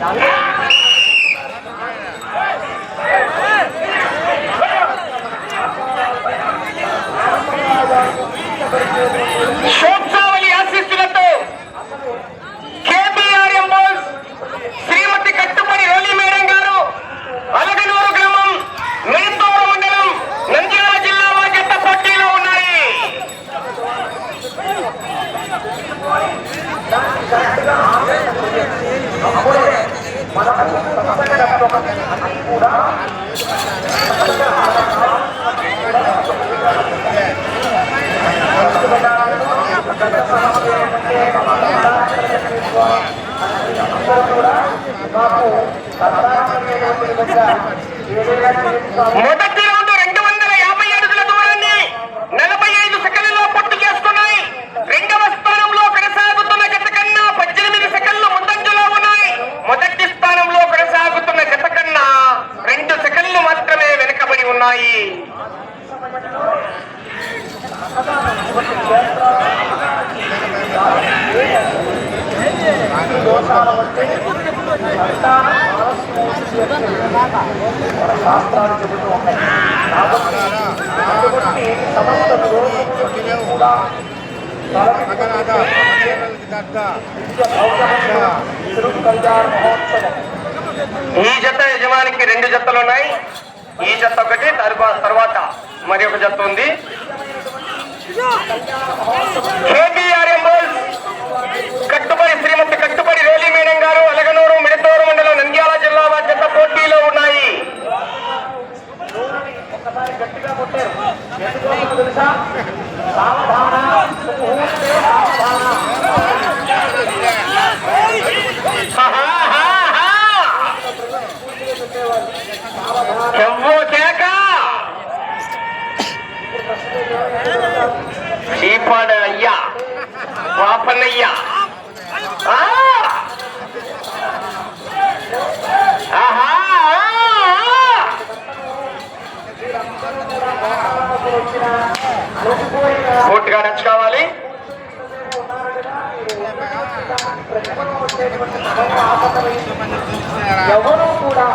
Đón. మొదటి ఈ జత యజమానికి రెండు జత్తలు ఉన్నాయి. ఈ జత్త ఒకటి తర్వాత మరి ఒక జత్త ఉంది. కేటీఆర్ఎంఓ గట్టిగా నచ్చుకోవాలి ఎవరు కూడా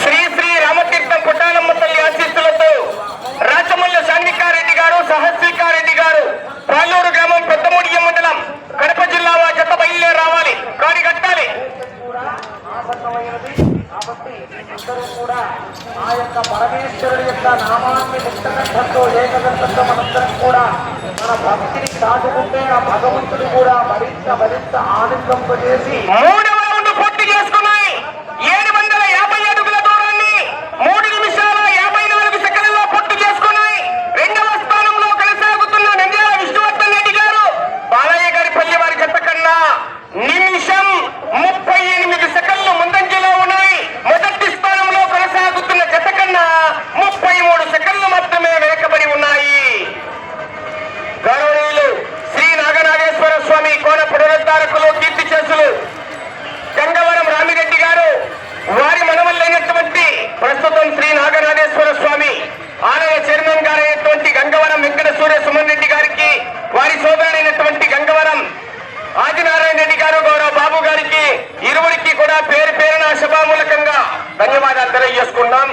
శ్రీ శ్రీ రామతీర్థం పుట్టాలమ్మ తల్లి ఆశీస్సులతో రాచమల్లి సాన్వికారెడ్డి గారు సహస్వికారెడ్డి గారు రాళ్ళూరు గ్రామం పెద్దమూడియ మండలం కడప జిల్లా జత బయలుదేరి రావాలి. కాడి కట్టాలి. అందరూ కూడా ఆ యొక్క పరమేశ్వరుడి యొక్క నామాన్ని ముక్తకంఠంతో ఏకకంఠంతో కూడా మన భక్తిని దాటుకుంటే ఆ భగవంతుడు కూడా మరింత మరింత ఆనందంతో చేసి దగ్గర చేసుకున్నాం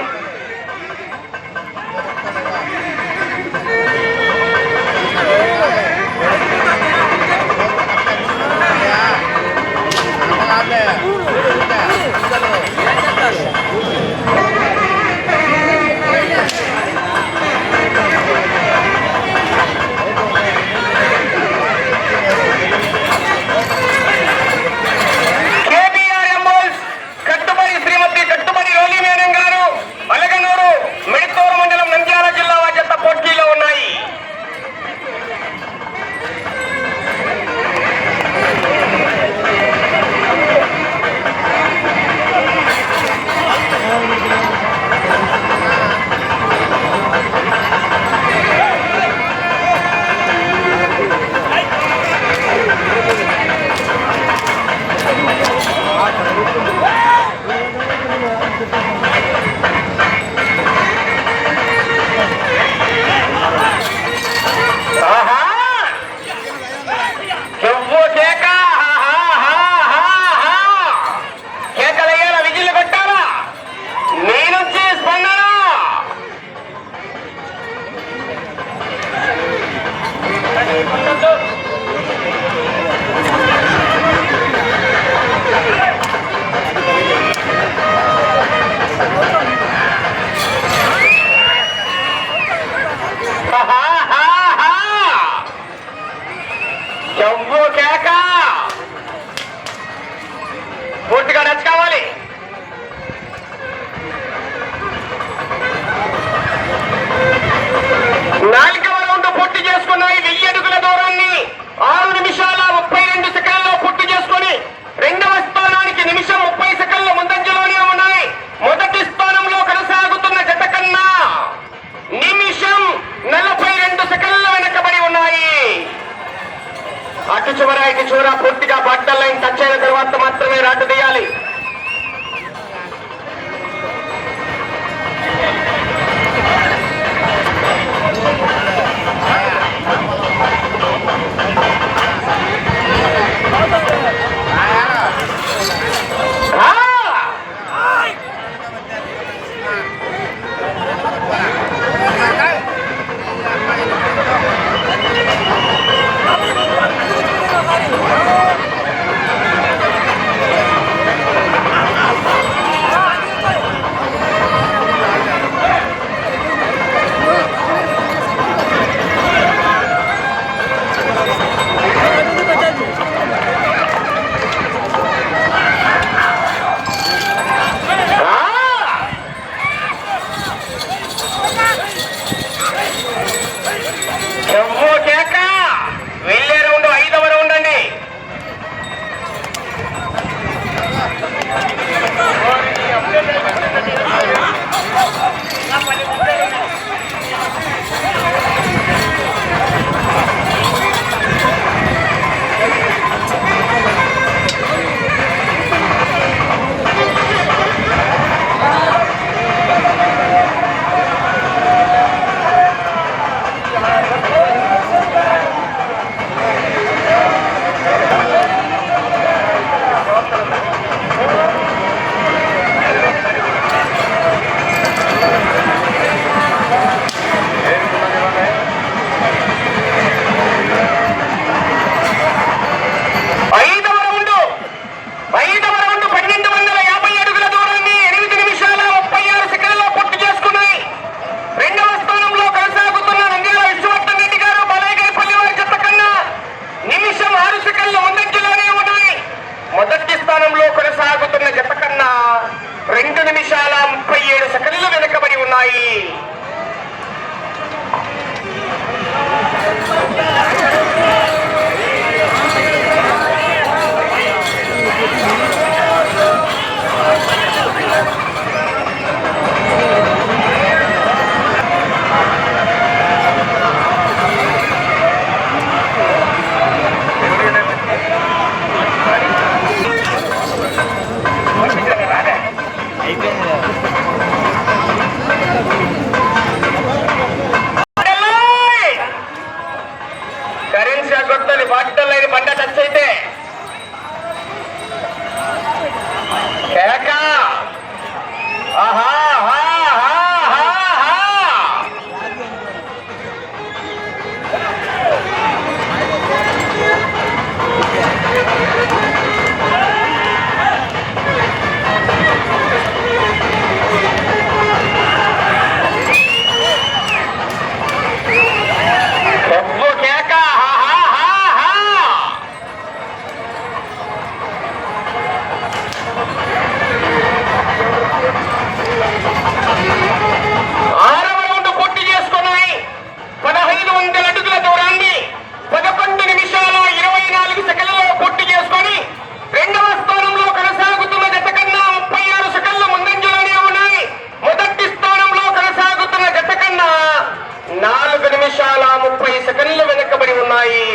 ఉన్నాయి.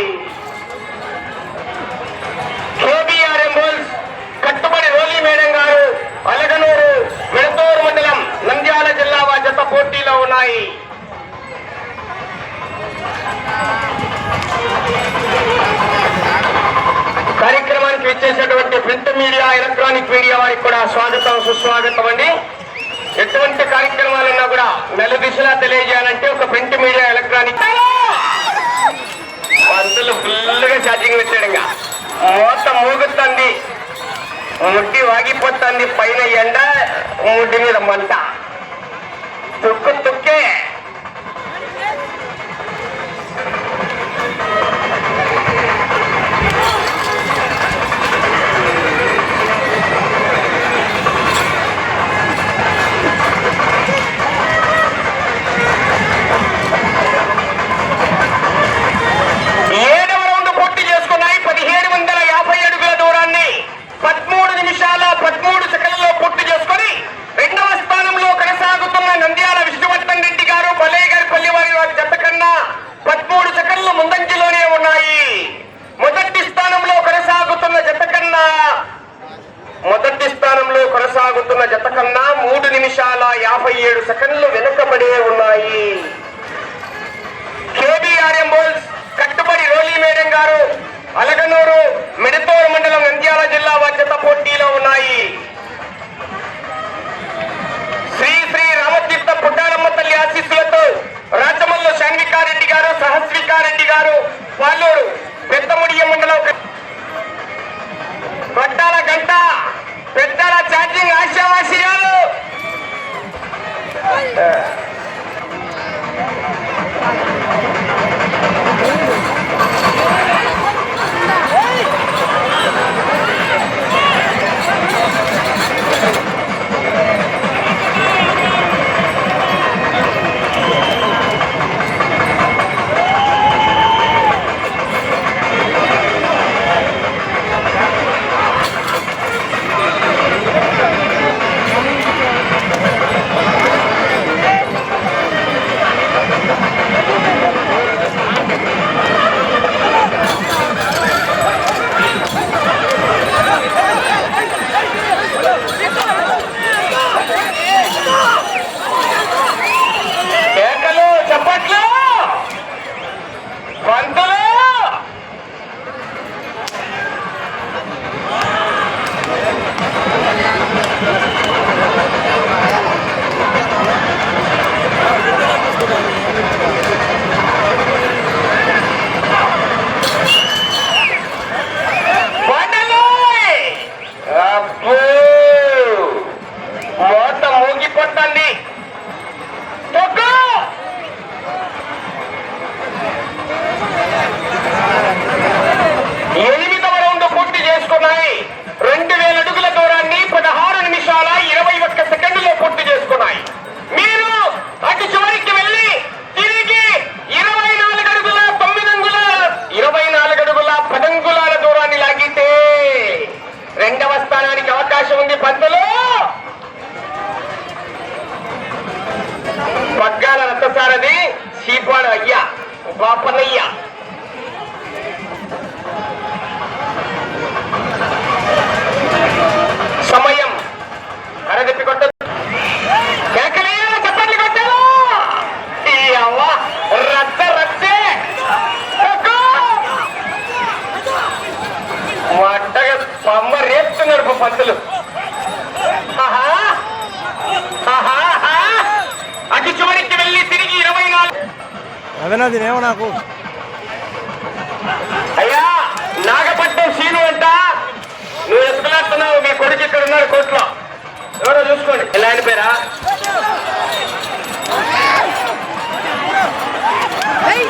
కేబీఆర్ ఎంబోల్స్ కట్టుబడి రోలీ మేడం గారు అలగనూరు విడతూరు మండలం నంద్యాల జిల్లా జత పోటీలో ఉన్నాయి. కార్యక్రమానికి ఇచ్చేసినటువంటి ప్రింట్ మీడియా ఎలక్ట్రానిక్ మీడియా వారికి కూడా స్వాగతం సుస్వాగతం అండి. ఎటువంటి కార్యక్రమాలన్నా కూడా నెల దిశలా తెలియజేయాలంటే ఒక ప్రింట్ మీడియా ఎలక్ట్రానిక్ రోజులు ఫుల్గా ఛార్జింగ్ పెట్టాడు మూత మూగుతుంది. ముడ్డి వాగిపోతుంది. పైన ఎండ ముడ్డి మీద మంట. மூணு செகண்ட்ல ¡Palo! అభినందనేమో నాకు. అయ్యా నాగపట్నం సీను అంట. నువ్వు ఎత్తుకులాడుతున్నావు మీ కొడుకు ఇక్కడ ఉన్నాడు కోర్టులో ఎవరో చూసుకోండి. ఇలా ఆయన పేరా? Hey!